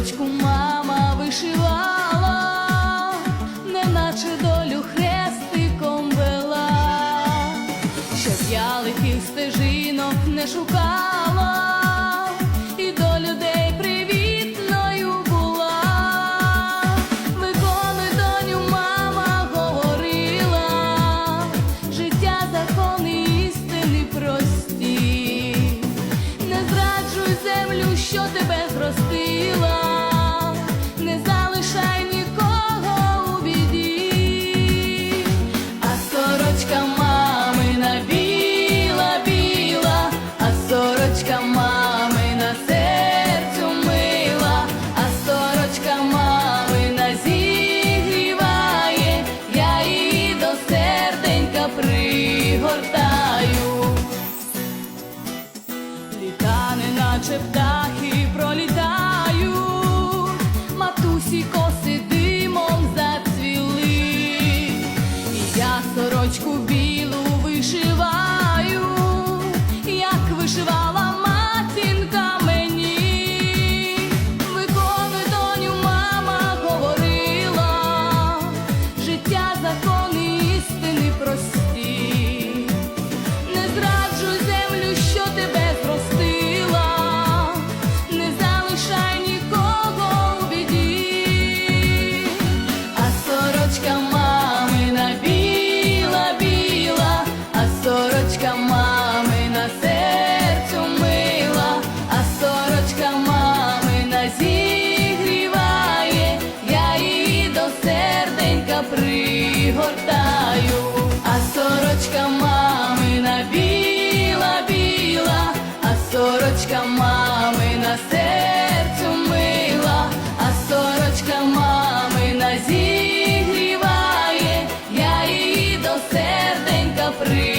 сорочку мама вишивала, неначе долю хрестиком вела, щоб я лихих стежинок не шукала, і до людей привітною була, виконуй доню, мама говорила, життя закони істини прості, не зраджуй землю, що тебе. Простила сорочка білу вишиваю, пригортаю, а сорочка мамина біла, біла, а сорочка мамина серцю мила, а сорочка мамина зігріває, я її до серденька пригортаю.